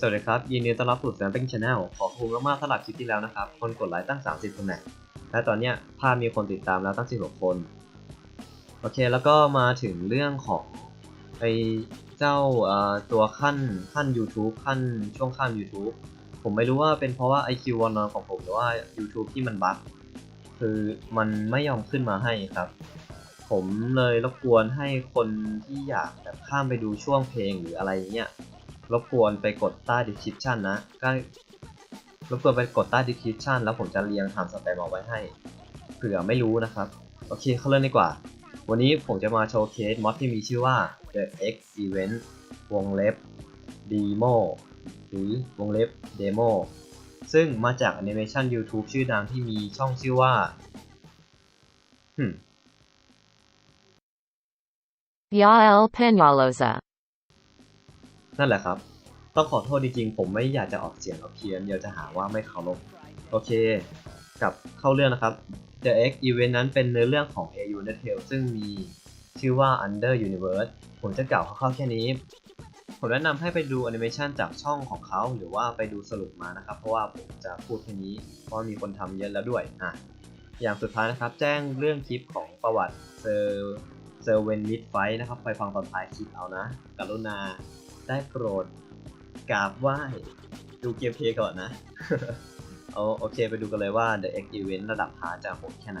สวัสดีครับ ยินดีต้อนรับสู่ Stamping Channel ขอบคุณมากๆสำหรับคลิปที่แล้วนะครับ คนกดไลค์ตั้ง 30คนแน่และตอนเนี้ยภาพมีคนติดตามแล้วตั้ง 16 คน โอเคแล้วก็มาถึงเรื่องของไอเจ้าตัวขั้นขั้น YouTube ขั้นช่วงขั้น YouTube ผมไม่รู้ว่าเป็นเพราะว่า IQ วันนอนของผมหรือว่า YouTube ที่มันบั๊กคือมันไม่ยอมขึ้นมาให้ครับ ผมเลยรบกวนให้คนที่อยากแบบข้ามไปดูช่วงเพลงหรืออะไรเงี้ย รบกวนไปกดใต้ description นะก็รบกวนไปกดใต้ description แล้วผมจะเรียงทำสแปมเอาไว้ให้เผื่อไม่รู้นะครับ โอเคเข้าเรื่องดีกว่า วันนี้ผมจะมาโชว์เคสมอดที่มีชื่อว่า The X Event วงเล็บ Demo หรือวงเล็บ Demo ซึ่งมาจากแอนิเมชัน YouTube ชื่อดังที่มีช่องชื่อว่าหึ Yael Peñalosa. นั่นแหละครับ ต้องขอโทษจริงๆ ผมไม่อยากจะออกเสียงเอาเพี้ยนเดี๋ยวจะหาว่าไม่เคารพโอเคกลับเข้าเรื่องนะครับ The X Event นั้นเป็นเนื้อเรื่องของ AU n e t a i l ซึ่งมีชื่อว่า Under Universe ผมจะกล่าวคร่าวๆแค่นี้ ผมแนะนำให้ไปดูแอนิเมชันจากช่องของเขาหรือว่าไปดูสรุปมานะครับ เพราะว่าผมจะพูดแค่นี้ เพราะมีคนทำเยอะแล้วด้วยอะอย่างสุดท้ายนะครับ แจ้งเรื่องคลิปของประวัติเซอร์เซอร์เวนมิดไฟนะครับ ไปฟังตอนท้ายคลิปเอานะ กรุณา ได้โปรดกราบไหว้ดูเกมเพย์ก่อนนะ เอาโอเคไปดูกันเลยว่า The X Event ระดับฮาจะโหดแค่ไหน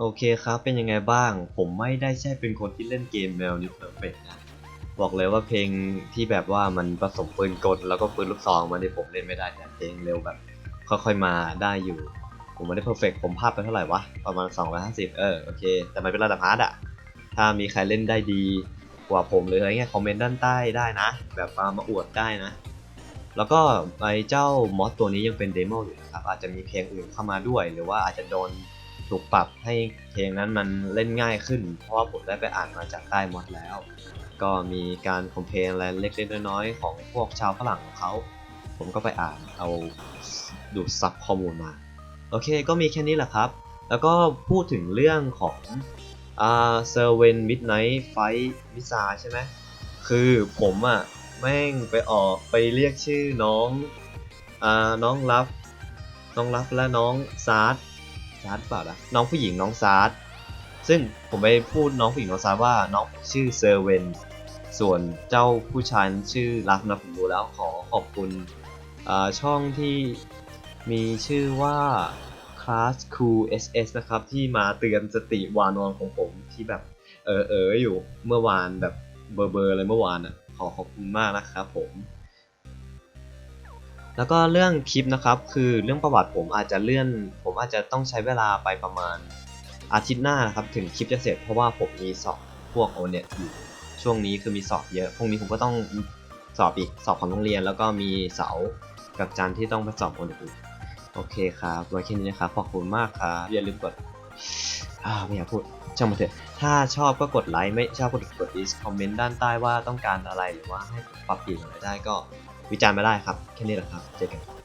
โอเคครับ เป็นยังไงบ้าง ผมไม่ได้ใช่เป็นคนที่เล่นเกมแนวนี้เพอร์เฟกนะบอกเลยว่าเพลงที่แบบว่ามันผสมปืนกลแล้วก็ปืนลูกซองมาที่ผมเล่นไม่ได้แต่เพลงเร็วแบบ ค่อยๆมาได้อยู่ ผมไม่ได้เพอร์เฟกผมพลาดไปเท่าไหร่วะ ประมาณ 250 เออโอเค แต่มันเป็นระดับฮาร์ดอะถ้ามีใครเล่นได้ดีกว่าผมหรืออะไรเงี้ยคอมเมนต์ด้านใต้ได้นะ แบบมามาอวดได้นะ แล้วก็ไอ้เจ้ามอสตัวนี้ยังเป็นเดโมอยู่นะครับอาจจะมีเพลงอื่นเข้ามาด้วย หรือว่าอาจจะโดน ถูกปรับให้เพลงนั้นมันเล่นง่ายขึ้น เพราะว่าผมได้ไปอ่านมาจากใต้มอสแล้ว ก็มีการคอมเพลนอะไรเล็กๆน้อยๆของพวกชาวฝรั่งของเขาผมก็ไปอ่านเอาดูดซับข้อมูลมา โอเคก็มีแค่นี้แหละครับ แล้วก็พูดถึงเรื่องของอ่าเซอร์เวนมิดไนท์ไฟมิซาใช่ไหมคือผมอะแม่งไปออกไปเรียกชื่อน้องอ่าน้องรับ น้องรับและน้องซาร์ ซาร์เปล่าล่ะน้องผู้หญิงน้องซาร์ดซึ่งผมไปพูดน้องผู้หญิงน้องซาร์ดว่าน้องชื่อเซอร์เวนส่วนเจ้าผู้ชายชื่อรักนะผมรู้แล้วขอขอบคุณช่องที่มีชื่อว่า Class Cool SS นะครับ ที่มาเตือนสติวานอนของผมที่แบบเออเอออยู่เมื่อวานแบบเบอร์เบอร์เลยเมื่อวานอะขอขอบคุณมากนะครับผม แล้วก็เรื่องคลิปนะครับคือเรื่องประวัติผมอาจจะเลื่อน ผมอาจจะต้องใช้เวลาไปประมาณอาทิตย์หน้านะครับถึงคลิปจะเสร็จเพราะว่าผมมีสอบพวกโอเน็ตอยู่ช่วงนี้คือมีสอบเยอะพรุ่งนี้ผมก็ต้องสอบอีกสอบของโรงเรียน แล้วก็มีเสาร์กับจันทร์ที่ต้องไปสอบโอเน็ตอีกโอเคครับไว้แค่นี้นะครับขอบคุณมากครับอย่าลืมกดอ่าไม่อยากพูดช่างมันเถอะถ้าชอบก็กดไลค์ไม่ชอบก็กดดิสคอมเมนต์ด้านใต้ว่าต้องการอะไรหรือว่าให้ปรับเปลี่ยนอะไรได้ก็ วิจารณ์มาได้ครับ แค่นี้แหละครับ เจอกัน